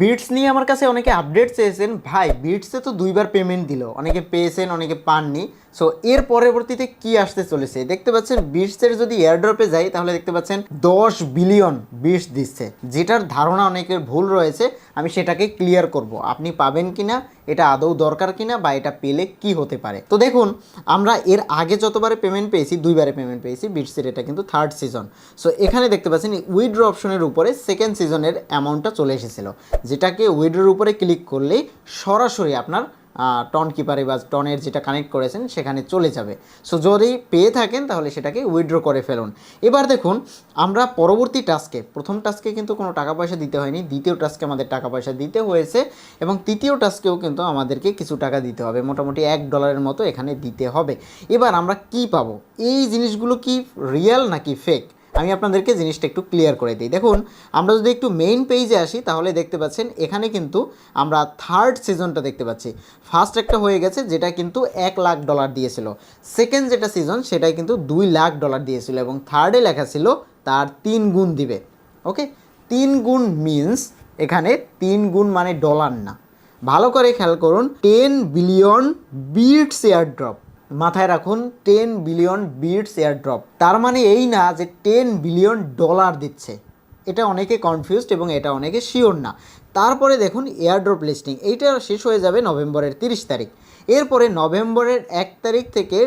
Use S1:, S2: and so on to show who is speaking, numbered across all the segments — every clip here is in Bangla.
S1: বিটস নিয়ে আমার কাছে অনেকে আপডেট চেয়েছেন। ভাই বিটসে তো দুইবার পেমেন্ট দিল। অনেকে পেয়েছেন, অনেকে পাননি। সো এর পরবর্তীতে কি আসতে চলেছে? দেখতে পাচ্ছেন বিটসের যদি এয়ারড্রপে যাই, তাহলে দেখতে পাচ্ছেন দশ বিলিয়ন বিটস দিচ্ছে। যেটার ধারণা অনেকের ভুল রয়েছে। আমি সেটাকে ক্লিয়ার করব। আপনি পাবেন কি না এটা আদৌ দরকার কিনা বা এটা পেলে কি হতে পারে? তো দেখুন, আমরা এর আগে যতবারে পেমেন্ট পেয়েছি, দুইবারে পেমেন্ট পেয়েছি বিটসের এটা কিন্তু থার্ড সিজন সো এখানে দেখতে পাচ্ছেন উইড্র অপশনের উপরে সেকেন্ড সিজনের অ্যামাউন্টটা চলে এসেছিল। যেটাকে উইড্রোর উপরে ক্লিক করলেই সরাসরি আপনার টন কিপারে বা টনের যেটা কানেক্ট করেছেন, সেখানে চলে যাবে। সো যদি পেয়ে থাকেন, তাহলে সেটাকে উইথড্র করে ফেলুন। এবার দেখুন, আমরা পরবর্তী টাস্কে প্রথম টাস্কে কিন্তু কোনো টাকা পয়সা দিতে হয়নি, দ্বিতীয় টাস্কে আমাদের টাকা পয়সা দিতে হয়েছে, এবং তৃতীয় টাস্কেও কিন্তু আমাদেরকে কিছু টাকা দিতে হবে, মোটামুটি এক ডলারের মতো এখানে দিতে হবে। এবার আমরা কি পাবো? এই জিনিসগুলো কি রিয়েল নাকি ফেক আমি আপনাদেরকে জিনিসটা একটু ক্লিয়ার করে দিই। দেখুন, আমরা যদি একটু মেইন পেজে আসি, তাহলে দেখতে পাচ্ছেন এখানে কিন্তু আমরা থার্ড সিজনটা দেখতে পাচ্ছি। ফার্স্ট একটা হয়ে গেছে, যেটা কিন্তু এক লাখ ডলার দিয়েছিল। সেকেন্ড যেটা সিজন সেটাই কিন্তু দুই লাখ ডলার দিয়েছিল এবং থার্ডে লেখা ছিল তার তিন গুণ দিবে। ওকে তিন গুণ মিন্স এখানে তিন গুণ মানে ডলার না। ভালো করে খেয়াল করুন ten billion bits airdrop মাথায় রাখুন ten billion bits airdrop তার মানে এই না যে টেন বিলিয়ন ডলার দিচ্ছে। এটা অনেকে কনফিউজড এবং এটা অনেকে শিওর না। তারপরে দেখুন এয়ারড্রপ লিস্টিং এইটা শেষ হয়ে যাবে নভেম্বরের তিরিশ তারিখ। এরপরে নভেম্বরের এক তারিখ থেকে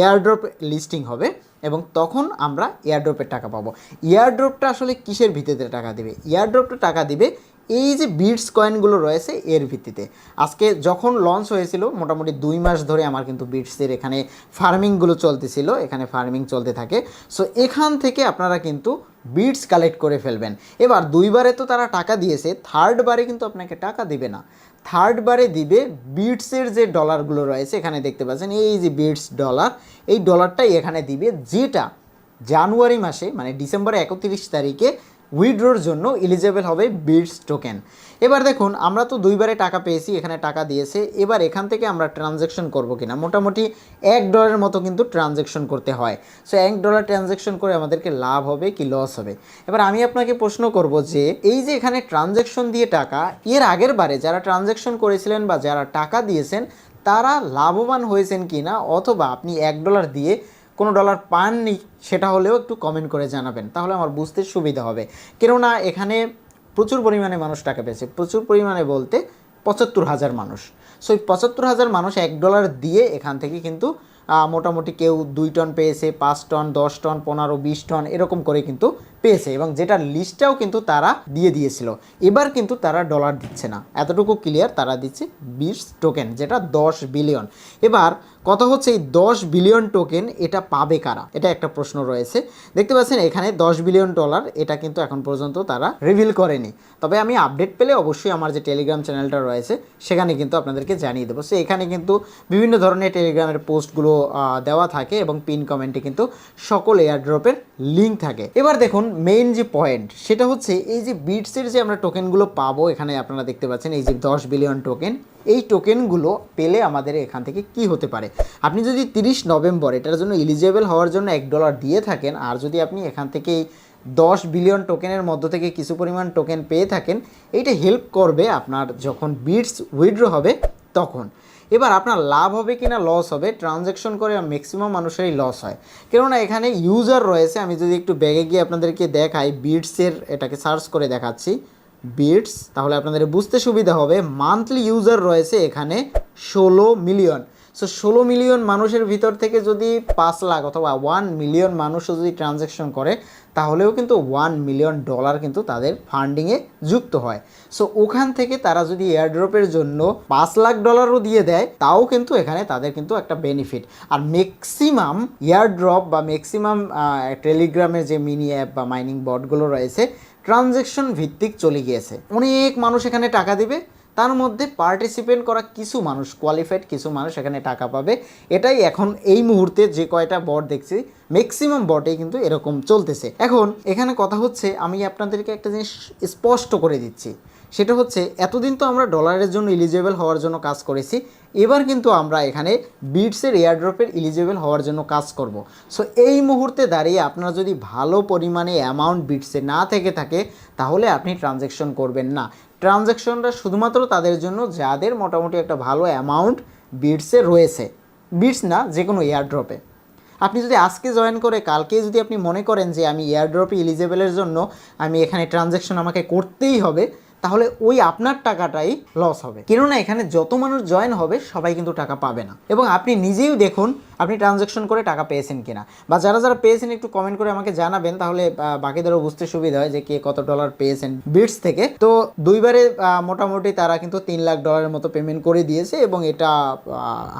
S1: এয়ারড্রপ লিস্টিং হবে এবং তখন আমরা এয়ারড্রপের টাকা পাবো। এয়ারড্রপটা আসলে কিসের ভিত্তিতে টাকা দিবে? এয়ারড্রপটা টাকা দিবে এই যে বিটস কয়েনগুলো রয়েছে, এর ভিত্তিতে। আজকে যখন লঞ্চ হয়েছিল, মোটামুটি দুই মাস ধরে আমার কিন্তু বিটসের এখানে ফার্মিংগুলো চলতেছিল, এখানে ফার্মিং চলতে থাকে। সো এখান থেকে আপনারা কিন্তু বিটস কালেক্ট করে ফেলবেন। এবার দুইবারে তো তারা টাকা দিয়েছে থার্ড বারে কিন্তু আপনাকে টাকা দিবে না। থার্ড বারে দিবে বিটসের যে ডলারগুলো রয়েছে, এখানে দেখতে পাচ্ছেন, এই যে বিটস ডলার এই ডলারটাই এখানে দিবে, যেটা জানুয়ারি মাসে মানে ডিসেম্বর একত্রিশ তারিখে উইড্রোর জন্য এলিজেবল হবে বিটস টোকেন এবার দেখুন, আমরা তো দুইবারে টাকা পেয়েছি, এখানে টাকা দিয়েছে। এবার এখান থেকে আমরা ট্রানজ্যাকশন করব কিনা? মোটামুটি এক ডলারের মতো কিন্তু ট্রানজ্যাকশন করতে হয়। সো এক ডলার ট্রানজ্যাকশন করে আমাদেরকে লাভ হবে কি লস হবে? এবার আমি আপনাকে প্রশ্ন করব যে, এই যে এখানে ট্রানজ্যাকশন দিয়ে টাকা, এর আগের বারে যারা ট্রানজ্যাকশন করেছিলেন বা যারা টাকা দিয়েছেন, তারা লাভবান হয়েছেন কি না অথবা আপনি এক ডলার দিয়ে কোনো ডলার পাননি, সেটা হলেও একটু কমেন্ট করে জানাবেন, তাহলে আমার বুঝতে সুবিধা হবে। কেননা এখানে প্রচুর পরিমাণে মানুষ টাকা পেয়েছে, প্রচুর পরিমাণে বলতে পঁচাত্তর হাজার মানুষ। সো পঁচাত্তর হাজার মানুষ এক ডলার দিয়ে এখান থেকে কিন্তু মোটামুটি কেউ দুই টন পেয়েছে, পাঁচ টন দশ টন পনেরো, বিশ টন এরকম করে কিন্তু পেয়েছে এবং যেটার লিস্টটাও কিন্তু তারা দিয়ে দিয়েছিল। এবার কিন্তু তারা ডলার দিচ্ছে না। এতটুকু ক্লিয়ার তারা দিচ্ছে বিশ টোকেন যেটা দশ বিলিয়ন এবার কথা হচ্ছে এই দশ বিলিয়ন টোকেন এটা পাবে কারা? এটা একটা প্রশ্ন রয়েছে। দেখতে পাচ্ছেন এখানে দশ বিলিয়ন ডলার এটা কিন্তু এখন পর্যন্ত তারা রিভিল করেনি। তবে আমি আপডেট পেলে অবশ্যই আমার যে টেলিগ্রাম চ্যানেলটা রয়েছে, সেখানে কিন্তু আপনাদেরকে জানিয়ে দেবো। সো এখানে কিন্তু বিভিন্ন ধরনের টেলিগ্রামের পোস্টগুলো দেওয়া থাকে এবং পিন কমেন্টে কিন্তু সকল এয়ারড্রপের লিঙ্ক থাকে। এবার দেখুন মেইন যে পয়েন্ট সেটা হচ্ছে এই যে বিটসের যে আমরা টোকেনগুলো পাবো, এখানে আপনারা দেখতে পাচ্ছেন এই যে দশ বিলিয়ন টোকেন এই টোকেনগুলো পেলে আমাদের এখান থেকে কি হতে পারে? আপনি যদি তিরিশ নভেম্বর, এটার জন্য এলিজেবল হওয়ার জন্য এক ডলার দিয়ে থাকেন, আর যদি আপনি এখান থেকে দশ বিলিয়ন টোকেনের মধ্য থেকে কিছু পরিমাণ টোকেন পেয়ে থাকেন, এইটা হেল্প করবে আপনার যখন বিটস উইথড্র হবে, তখন। এবার আপনার লাভ হবে কি না লস হবে ট্রানজ্যাকশন করে ম্যাক্সিমাম মানুষেরই লস হয়। কেননা এখানে ইউজার রয়েছে, আমি যদি একটু ব্যাগে গিয়ে আপনাদেরকে দেখাই বিটসের এটাকে সার্চ করে দেখাচ্ছি। বিটস তাহলে আপনাদের বুঝতে সুবিধা হবে মান্থলি ইউজার রয়েছে এখানে ষোলো মিলিয়ন সো ষোলো মিলিয়ন মানুষের ভিতর থেকে যদি পাঁচ লাখ অথবা ওয়ান মিলিয়ন মানুষও যদি ট্রানজ্যাকশন করে, তাহলেও কিন্তু ওয়ান মিলিয়ন ডলার কিন্তু তাদের ফান্ডিংয়ে যুক্ত হয়। সো ওখান থেকে তারা যদি এয়ারড্রপের জন্য পাঁচ লাখ ডলারও দিয়ে দেয়, তাও কিন্তু এখানে তাদের কিন্তু একটা বেনিফিট আর ম্যাক্সিমাম এয়ারড্রপ বা ম্যাক্সিমাম টেলিগ্রামের যে মিনি অ্যাপ বা মাইনিং বটগুলো রয়েছে ট্রানজ্যাকশন ভিত্তিক চলে গিয়েছে। অনেক মানুষ এখানে টাকা দিবে। তার মধ্যে পার্টিসিপেন্ট করা কিছু মানুষ কোয়ালিফাইড কিছু মানুষ এখানে টাকা পাবে। এটাই এখন এই মুহূর্তে যে কয়টা বট দেখছি ম্যাক্সিমাম বটে কিন্তু এরকম চলতেছে। এখন এখানে কথা হচ্ছে, আমি আপনাদেরকে একটা জিনিস স্পষ্ট করে দিচ্ছি। সেটা হচ্ছে, এতদিন তো আমরা ডলারের জন্য এলিজেবল হওয়ার জন্য কাজ করেছি, এবার কিন্তু আমরা এখানে বিটসের এয়ারড্রপের এলিজেবল হওয়ার জন্য কাজ করব। সো এই মুহূর্তে দাঁড়িয়ে আপনার যদি ভালো পরিমাণে অ্যামাউন্ট বিটসে না থেকে থাকে, তাহলে আপনি ট্রানজ্যাকশন করবেন না। ট্রানজ্যাকশনটা শুধুমাত্র তাদের জন্য, যাদের মোটামুটি একটা ভালো অ্যামাউন্ট বিটসে রয়েছে। বিটস না যে কোনো এয়ারড্রপে আপনি যদি আজকে জয়েন করে, কালকে যদি আপনি মনে করেন যে আমি এয়ারড্রপ এলিজেবলের জন্য, আমি এখানে ট্রানজ্যাকশন আমাকে করতেই হবে তাহলে ওই আপনার টাকাটাই লস হবে। কেননা এখানে যত মানুষ জয়েন হবে, সবাই কিন্তু টাকা পাবে না। এবং আপনি নিজেই দেখুন, আপনি ট্রানজ্যাকশন করে টাকা পেয়েছেন কিনা। বা যারা যারা পেয়েছেন, একটু কমেন্ট করে আমাকে জানাবেন, তাহলে বাকিদেরও বুঝতে সুবিধা হয় যে কে কত ডলার পেয়েছেন বিটস থেকে। তো দুইবারে মোটামুটি তারা কিন্তু তিন লাখ ডলারের মতো পেমেন্ট করে দিয়েছে এবং এটা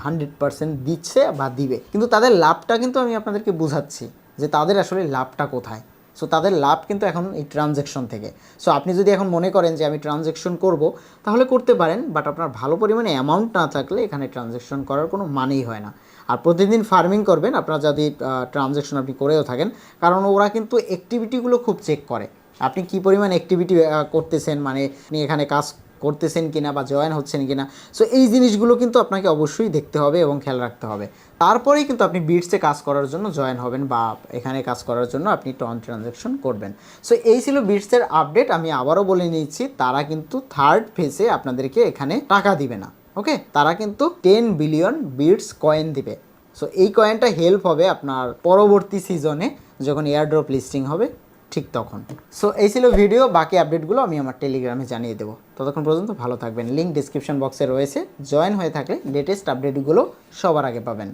S1: হান্ড্রেড পার্সেন্ট দিচ্ছে বা দিবে। কিন্তু তাদের লাভটা কিন্তু আমি আপনাদেরকে বুঝাচ্ছি যে তাদের আসলে লাভটা কোথায়। সো তাদের লাভ কিন্তু এখন এই ট্রানজ্যাকশন থেকে। সো আপনি যদি এখন মনে করেন যে আমি ট্রানজ্যাকশন করব, তাহলে করতে পারেন বাট আপনার ভালো পরিমাণে অ্যামাউন্ট না থাকলে এখানে ট্রানজ্যাকশন করার কোনো মানেই হয় না। আর প্রতিদিন ফার্মিং করবেন, আপনার যদি ট্রানজ্যাকশন আপনি করেও থাকেন, কারণ ওরা কিন্তু অ্যাক্টিভিটিগুলো খুব চেক করে। আপনি কি পরিমাণ অ্যাক্টিভিটি করতেছেন? মানে আপনি এখানে কাজ করতেছেন কিনা বা জয়েন হচ্ছেন কিনা। সো এই জিনিসগুলো কিন্তু আপনাকে অবশ্যই দেখতে হবে এবং খেয়াল রাখতে হবে। তারপরেই কিন্তু আপনি বিটসে কাজ করার জন্য জয়েন হবেন বা এখানে কাজ করার জন্য আপনি টন ট্রানজ্যাকশন করবেন। সো এই ছিল বিটসের আপডেট আমি আবারও বলে নিচ্ছি, তারা কিন্তু থার্ড ফেজে আপনাদেরকে এখানে টাকা দিবে না। ওকে তারা কিন্তু টেন বিলিয়ন বিটস কয়েন দিবে। সো এই কয়েনটা হেল্প হবে আপনার পরবর্তী সিজনে যখন এয়ারড্রপ লিস্টিং হবে। ঠিক তখন। সো এই ছিল ভিডিও বাকি আপডেটগুলো আমি আমার টেলিগ্রামে জানিয়ে দেবো। ততক্ষণ পর্যন্ত ভালো থাকবেন। লিঙ্ক ডিসক্রিপশন বক্সে রয়েছে। জয়েন হয়ে থাকলে লেটেস্ট আপডেটগুলো সবার আগে পাবেন।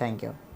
S1: Thank you